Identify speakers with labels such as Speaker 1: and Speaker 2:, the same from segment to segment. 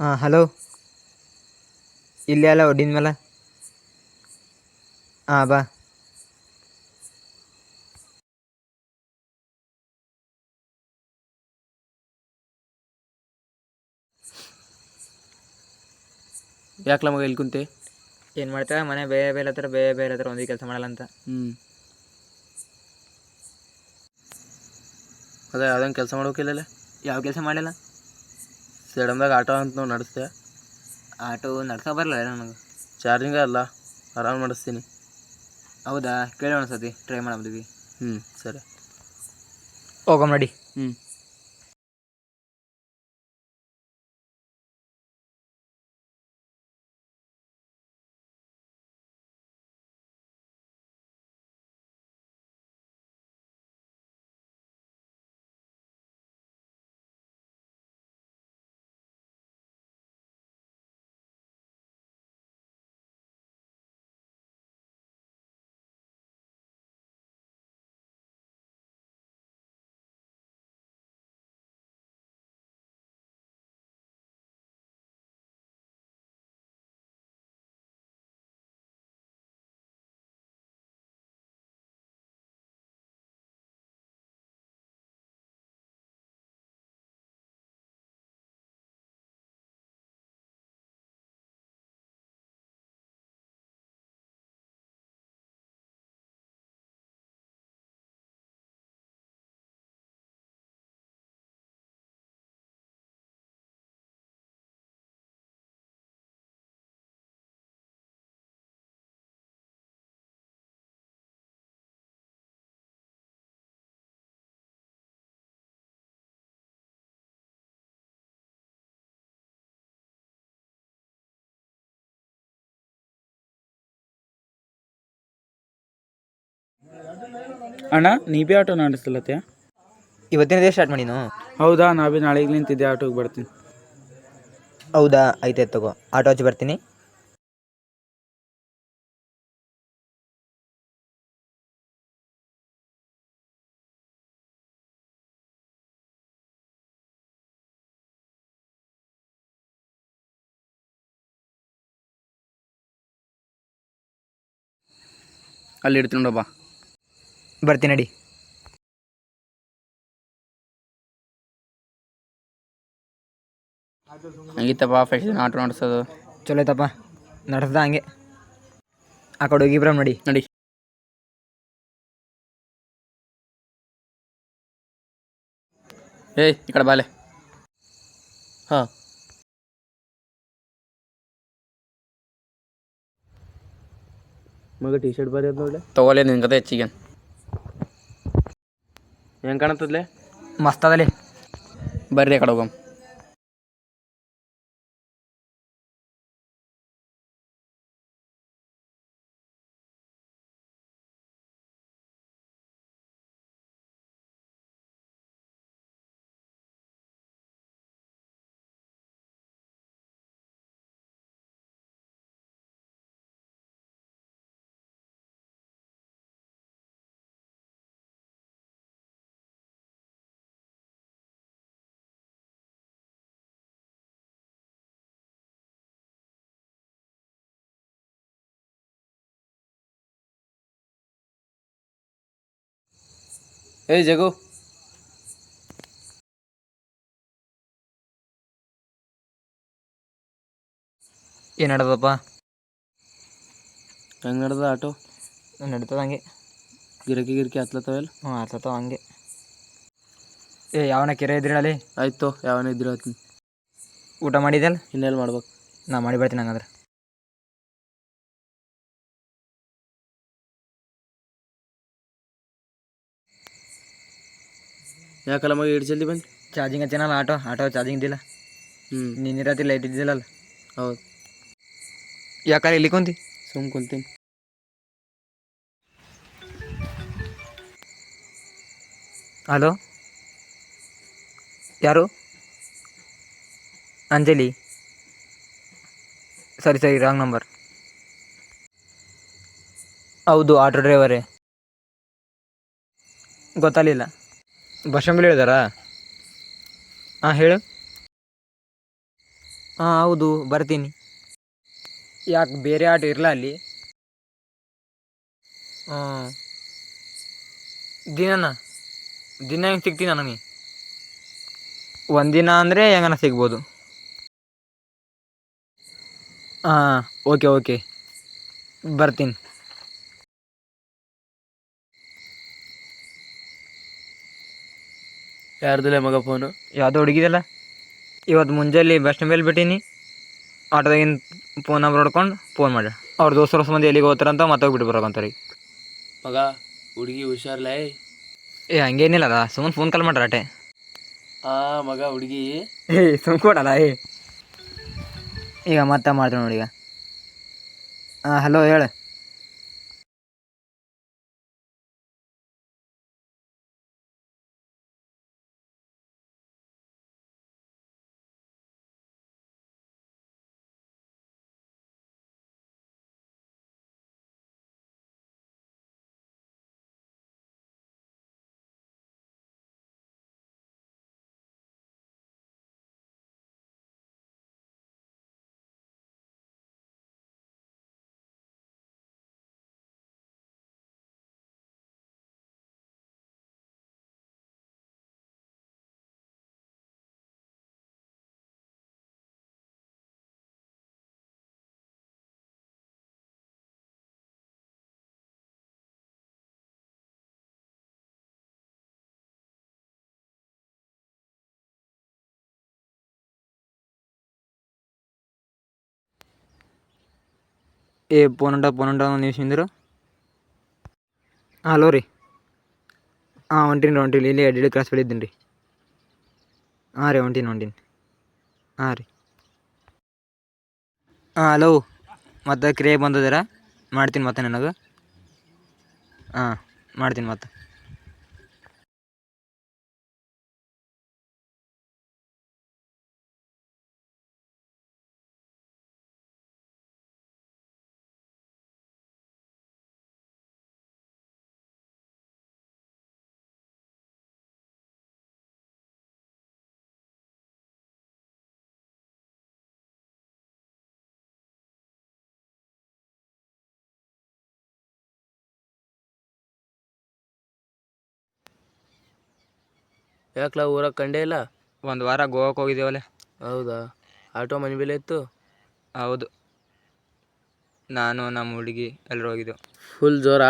Speaker 1: ಹಾಂ ಹಲೋ. ಇಲ್ಲೇ ಅಲ್ಲ ಒಡ್ಡಿನ ಮೇಲೆ. ಹಾಂ ಬಾ.
Speaker 2: ಯಾಕಲ ಮಗ ಇಲ್ಲಿ ಕುಂತೆ?
Speaker 1: ಏನು ಮಾಡ್ತಾರೆ ಮನೆ ಬೇರೆ ಬೇರೆ ಹತ್ರ ಬೇರೆ ಬೇರೆ ಹತ್ರ ಒಂದೇ ಕೆಲಸ ಮಾಡಲ್ಲ ಅಂತ.
Speaker 2: ಹ್ಞೂ ಅದೇ ಯಾವ್ದಂಗೆ ಕೆಲಸ ಮಾಡೋಕಿಲ್ಲಲ್ಲ
Speaker 1: ಯಾವ ಕೆಲಸ ಮಾಡಲಿಲ್ಲ?
Speaker 2: ಸೆಡಮ್ದಾಗ ಆಟೋ ಅಂತ ನಾವು ನಡೆಸ್ತೆ
Speaker 1: ಆಟೋ ನಡ್ಸೋ ಬರಲ್ಲ ನನಗೆ
Speaker 2: ಚಾರ್ಜಿಂಗ ಅಲ್ಲ ಆರಾಮ್ ಮಾಡಿಸ್ತೀನಿ.
Speaker 1: ಹೌದಾ? ಕೇಳೋಣ ಸತಿ ಟ್ರೈ ಮಾಡಿ
Speaker 2: ಹ್ಞೂ ಸರಿ.
Speaker 1: ಹೋಗಮ್ ನಡಿ
Speaker 2: ಹ್ಞೂ
Speaker 3: ಅಣ್ಣ ನೀ ಬಿ ಆಟೋ ನಾಡಿಸ್ತಿಲ್ಲತ್ತೆ
Speaker 1: ಇವತ್ತಿನ ದಿವಸ ಸ್ಟಾರ್ಟ್ ಮಾಡಿನು?
Speaker 3: ಹೌದಾ ನಾ ಬಿ ನಾಳೆಗೆ ನಿಂತಿದ್ದೆ ಆಟೋಗೆ ಬರ್ತೀನಿ.
Speaker 1: ಹೌದಾ ಐತೆ ತಗೋ ಆಟೋ ಹಚ್ಚಿ ಬರ್ತೀನಿ.
Speaker 2: ಅಲ್ಲಿ ಇಡ್ತೀನಿ ನೋಡಪ್ಪ
Speaker 1: ಬರ್ತೀನಿ ನಡಿ.
Speaker 2: ಹಂಗಿತ್ತಪ್ಪ ಫ್ಯಾಷನ್ ಆಟೋ ನಡೆಸೋದು.
Speaker 1: ಚಲೋ ಐತಪ್ಪ ನಡೆಸ್ದ ಹಂಗೆ. ಆ ಕಡೆ ಹೋಗಿ ಬ್ರಮ್ ನಡಿ.
Speaker 2: ನಡಿ. ಏಯ್ ಈ ಕಡೆ ಬಾಲೆ ಹಾಂ.
Speaker 3: ಮಗ ಟೀ ಶರ್ಟ್ ಬರೋದು ನೋಡಿ
Speaker 2: ತಗೋಲೆ ನಿನ್ನ ಕತೆ ಹೆಚ್ಚಿಗೆ ಹೆಂಗೆ ಕಾಣತ್ತದ್ಲೆ?
Speaker 1: ಮಸ್ತ್ ಅದಲೇ.
Speaker 2: ಬರ್ರಿ ಕಡೆ ಹೋಗಮ್. ಏಯ್ ಜಗು
Speaker 1: ಏನು ನಡೆದಪ್ಪ
Speaker 2: ಹೆಂಗೆ ನಡ್ದ ಆಟೋ?
Speaker 1: ನಡೀತದ ಹಂಗೆ.
Speaker 2: ಗಿರಕಿ ಗಿರಕಿ ಹತ್ಲತ್ತವೆಲ್ಲ
Speaker 1: ಹ್ಞೂ ಆತವ ಹಂಗೆ. ಏ ಯಾವನ ಕೆರೆ ಇದ್ರಲ್ಲಿ
Speaker 2: ಆಯ್ತು ಯಾವನ ಇದ್ರಿ
Speaker 1: ಊಟ ಮಾಡಿದ್ಯಲ್ಲ?
Speaker 2: ಇನ್ನೆಲ್ಲಿ ಮಾಡ್ಬೇಕು.
Speaker 1: ನಾ ಮಾಡಿ ಬರ್ತೀನಿ ಹಂಗಂದ್ರೆ.
Speaker 2: ಯಾಕಲ್ಲ ಮಗ ಇಟ್ಟು ಜಲ್ದಿ ಬಂದು?
Speaker 1: ಚಾರ್ಜಿಂಗ್ ಹಚ್ಚಿನಲ್ಲ ಆಟೋ ಆಟೋ ಚಾರ್ಜಿಂಗ್ ಇದ್ದಿಲ್ಲ.
Speaker 2: ಹ್ಞೂ
Speaker 1: ನಿನ್ನೆ ರಾತ್ರಿ ಲೈಟ್ ಇದ್ದಿಲ್ಲಲ್ಲ
Speaker 2: ಹೌದು.
Speaker 1: ಯಾಕಲ್ಲ ಇಲ್ಲಿ ಕುಂತಿ?
Speaker 2: ಸುಮ್ ಕುಂತೀನಿ.
Speaker 1: ಹಲೋ ಯಾರು? ಅಂಜಲಿ. ಸರಿ ಸರಿ ರಾಂಗ್ ನಂಬರ್ ಹೌದು ಆಟೋ ಡ್ರೈವರೇ ಗೊತ್ತಾಗಲಿಲ್ಲ. ಬಸ್ ಹೇಳಿದಾರ? ಹೇಳಿದಾರಾ ಹಾಂ ಹೇಳು. ಹಾಂ ಹೌದು ಬರ್ತೀನಿ. ಯಾಕೆ ಬೇರೆ ಆಟೋ ಇರಲ್ಲ ಅಲ್ಲಿ? ಹಾಂ. ದಿನನ? ದಿನ ಹೆಂಗೆ ಸಿಗ್ತೀನಿ ನನಗೆ? ಒಂದಿನ ಅಂದರೆ ಹೆಂಗನ ಸಿಗ್ಬೋದು? ಹಾಂ ಓಕೆ ಓಕೆ. ಬರ್ತೀನಿ.
Speaker 2: ಯಾರ್ದಿಲ್ಲ ಮಗ ಫೋನು
Speaker 1: ಯಾವುದೋ ಹುಡುಗಿದಲ್ಲ? ಇವತ್ತು ಮುಂಜಾನೆ ಬಸ್ ಸ್ಟ್ಯಾಂಡ್ ಮೇಲೆ ಬಿಟ್ಟೀನಿ. ಆಟೋದಾಗಿನ ಫೋನ್ ನಂಬರ್ ಹೊಡ್ಕೊಂಡು ಫೋನ್ ಮಾಡಿ. ಅವ್ರ ದೋಸ್ತರು ಸಂಬಂಧ ಎಲ್ಲಿಗೆ ಹೋಗ್ತಾರಂತ ಮತ್ತೆ ಹೋಗಿ ಬಿಟ್ಟು ಬರೋಕಂತಾರೆ
Speaker 2: ಮಗ ಹುಡುಗಿ ಹುಷಾರ್ಲೇ?
Speaker 1: ಏ ಹಂಗೇನಿಲ್ಲ ಅದ. ಸುಮ್ಮನೆ ಫೋನ್ ಕಾಲ್ ಮಾಡ್ರಿ ಅಟೆ
Speaker 2: ಆ ಮಗ ಹುಡುಗಿ?
Speaker 1: ಏ ಸುಮ್ ಕೊಡಲ್ಲ ಏ. ಈಗ ಮತ್ತೆ ಮಾಡ್ತೀನಿ ನೋಡಿ ಈಗ. ಹಾಂ ಹಲೋ ಹೇಳು. ಏ, ಪೋನಂಡ ಪೋನಂಡ ನೀವು ಹಾಂ, ಹಲೋ ರೀ. ಹಾಂ, ಹೊಂಟೀನಿ ರೀ, ಹೊಂಟೀನಿ ಇಲ್ಲಿ ಎಡ್ಡಿ ಕ್ರಾಸ್ ಬೆಳಿದ್ದೀನಿ ರೀ. ಹಾಂ ರೀ, ಹೊಂಟೀನಿ ಹೊಂಟೀನಿ. ಹಾಂ ರೀ. ಹಾಂ, ಹಲೋ. ಮತ್ತೆ ಕ್ರಿಯೆ ಬಂದದರ? ಮಾಡ್ತೀನಿ ಮತ್ತೆ ನನಗೆ. ಹಾಂ, ಮಾಡ್ತೀನಿ ಮತ್ತೆ.
Speaker 2: ಯಾಕ್ಲ ಊರಾಗ ಕಂಡೇ ಇಲ್ಲ?
Speaker 1: ಒಂದು ವಾರ ಗೋವಾಕ್ಕೆ ಹೋಗಿದ್ದೇವಲ್ಲ
Speaker 2: ಹೌದಾ? ಆಟೋ ಮನೆ ಬೆಲೆ ಇತ್ತು?
Speaker 1: ಹೌದು. ನಾನು ನಮ್ಮ ಹುಡುಗಿ ಎಲ್ಲರೂ ಹೋಗಿದ್ದೆವು.
Speaker 2: ಫುಲ್ ಜೋರ?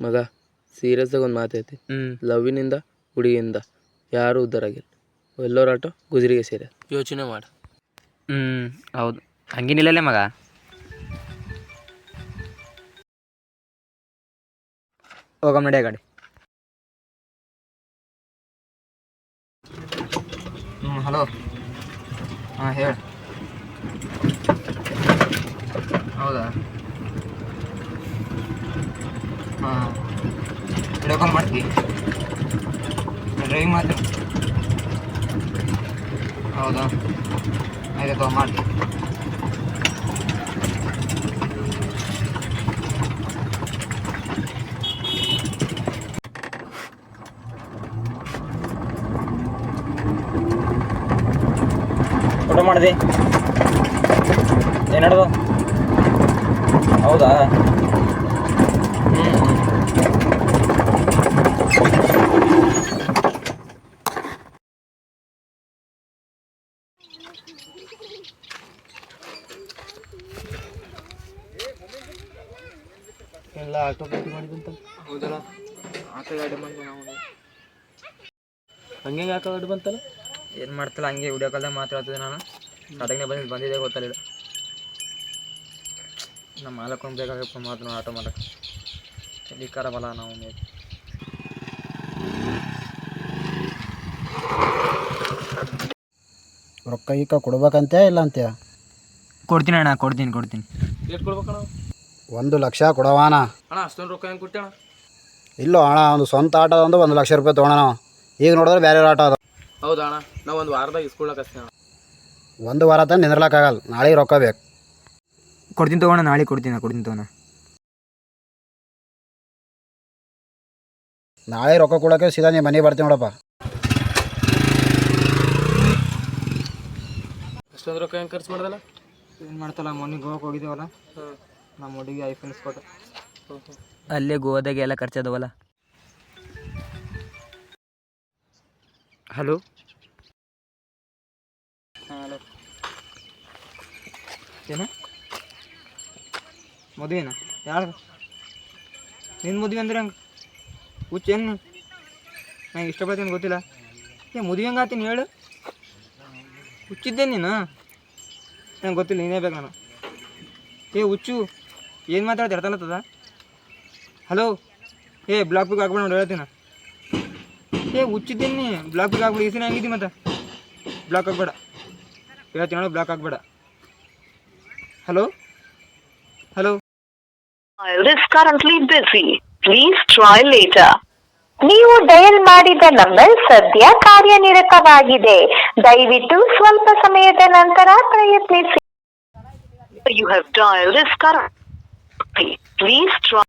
Speaker 2: ಮಗ ಸೀರಿಯಸ್ಸಾಗಿ ಒಂದು ಮಾತೈತಿ
Speaker 1: ಹ್ಞೂ
Speaker 2: ಲವ್ವಿನಿಂದ ಹುಡುಗಿಯಿಂದ ಯಾರು ಉದ್ಧಾರ ಆಗಿಲ್ಲ. ಎಲ್ಲರ ಆಟೋ ಗುಜರಿಗೆ ಸೇರಿ ಯೋಚನೆ ಮಾಡು.
Speaker 1: ಹ್ಞೂ ಹೌದು. ಹಂಗೇನಿಲ್ಲಲೇ ಮಗ? ಹೋಗಮ್ಮ ನಡೆಯ ಆ ಕಡೆ ಹ್ಞೂ ಹಲೋ. ಹಾಂ ಹೇಳಿ. ಹೌದಾ? ಹಾಂ. ವಿಡಿಯೋ ಕಾಲ್ ಮಾಡ್ತೀವಿ ಡ್ರೈವಿಂಗ್ ಮಾಡ್ತೀನಿ ಹೌದಾ? ಆಯ್ತು ತಗೋ ಊಟ ಮಾಡಿದೆ? ಏನಡ್ದು ಹೌದಾ? ಹ್ಞೂ
Speaker 2: ಎಲ್ಲ ಆಟೋ ಗಾಡಿ ಮಾಡಿದಂತ
Speaker 1: ಹೌದಲ್ಲ? ಆಟ ಗಾಡಿ ಮಾಡಿ ನಾವು.
Speaker 2: ಹಂಗೆ ಆಟೋ ಗಾಡಿ ಬಂತಲ್ಲ?
Speaker 1: ಏನು ಮಾಡ್ತಲ್ಲ ಹಂಗೆ ವಿಡಿಯೋ ಕಾಲ್ದಾಗ ಮಾತಾಡ್ತಿದ್ದೆ ನಾನು. ಅದಕ್ಕೆ ಬಂದಿದ್ದು ಬಂದಿದ್ದೆ ಗೊತ್ತಲ್ಲ ನಮ್ಮ ಮಾಲಕೊಂಡು ಬೇಕಾಗಪ್ಪ ಮಾತು ಆಟೋ ಮಾಡಕ್ಕೆ ಇಲ್ಲಿ ಬಲ ನಾವು ಮೇಲೆ
Speaker 4: ರೊಕ್ಕ ಈಗ ಕೊಡ್ಬೇಕಂತೆ ಇಲ್ಲ ಅಂತ
Speaker 1: ಕೊಡ್ತೀನಿ ಅಣ್ಣ ಕೊಡ್ತೀನಿ ಕೊಡ್ತೀನಿ.
Speaker 2: ಎಷ್ಟು ಕೊಡ್ಬೇಕಣ್ಣ?
Speaker 4: ಒಂದು ಲಕ್ಷ ಕೊಡವಾನ.
Speaker 2: ಅಣ್ಣ ಅಷ್ಟೊಂದು ರೊಕ್ಕ ಹೆಂಗೆ ಕೊಟ್ಟಣ
Speaker 4: ಇಲ್ಲೋ ಅಣ್ಣ ಒಂದು ಸ್ವಂತ ಆಟದ ಒಂದು ಒಂದು ಲಕ್ಷ ರೂಪಾಯಿ ತೊಗೊಳ ಈಗ ನೋಡಿದ್ರೆ ಬೇರೆ ಆಟೋ ಅದ
Speaker 2: ಹೌದಾ ಅಣ್ಣ? ನಾವು ಒಂದು ವಾರದಾಗ ಇಸ್ಕೊಳಕ್ಕೆ ಅಷ್ಟೇ
Speaker 4: ಒಂದು ವಾರ ತನಕ ನಾಳೆ ರೊಕ್ಕ ಬೇಕು.
Speaker 1: ಕೊಡ್ತೀನಿ ತಗೋಣ ನಾಳೆ ಕೊಡ್ತೀನಿ ಕೊಡ್ತೀನಿ ತಗೋಣ
Speaker 4: ನಾಳೆ ರೊಕ್ಕ ಕೊಡೋಕೆ ಸೀದಾ ನೀ ಮನೆಗೆ ಬರ್ತೀನಿ ನೋಡಪ್ಪ.
Speaker 2: ಅಷ್ಟೊಂದು ರೊಕ್ಕ ಹೆಂಗೆ ಖರ್ಚು ಮಾಡ್ದಲ್ಲ?
Speaker 1: ಏನು ಮಾಡ್ತಲ್ಲ ಮೊನ್ನೆ ಗೋವಾಕ್ಕೆ ಹೋಗಿದ್ದೇವಲ್ಲ. ನಮ್ಮ ಹುಡುಗಿ ಐಫೋನ್ ಇಸ್ಕೊಟ್ಟು. ಅಲ್ಲೇ ಗೋವಾದಾಗೆ ಎಲ್ಲ ಖರ್ಚದವಲ್ಲ ಹಲೋ? ಹಲೋ. ಏನು? ಮದುವೆನಾ? ಯಾರು? ನಿನ್ನ ಮದುವೆ ಅಂದ್ರೆ ಹಂಗೆ? ಹುಚ್ಚ ಏನು ನಂಗೆ ಇಷ್ಟಪಡ್ತೀನಿ ಗೊತ್ತಿಲ್ಲ. ಏ, ಮದುವೆ ಹೆಂಗೆ ಆತೀನಿ ಹೇಳು? ಹುಚ್ಚಿದ್ದೆ ನೀನು? ನಂಗೆ ಗೊತ್ತಿಲ್ಲ, ನೀನೇ ಬೇಕು ನಾನು. ಏ, ಹುಚ್ಚು, ಏನು ಮಾತಾಡ್ತಿ? ಅರ್ಥಲತ್ತದ ಹಲೋ? ಏ, ಬ್ಲಾಕ್ ಬುಕ್ ಹಾಕ್ಬೇಡ ನೋಡಿ, ಹೇಳ್ತೀನಿ. ಏ ಹುಚ್ಚಿದ್ದೀನಿ ಬ್ಲಾಕ್ ಬುಕ್ ಹಾಕ್ಬಿಡಿ ಈಸಿನ ಹಂಗಿದ್ದಿ ಮತ್ತೆ. ಬ್ಲಾಕ್ ಹಾಕ್ಬೇಡ. ಹೇಳ್ತೀನಿ block ಆಗ್ಬೇಡ. Hello hello.
Speaker 5: Please try later. ನೀವು ಡಯಲ್ ಮಾಡಿದ ನಂಬರ್ ಸದ್ಯ ಕಾರ್ಯನಿರತವಾಗಿದೆ. ದಯವಿಟ್ಟು ಸ್ವಲ್ಪ ಸಮಯದ ನಂತರ ಪ್ರಯತ್ನಿಸಿ. You have dial is please try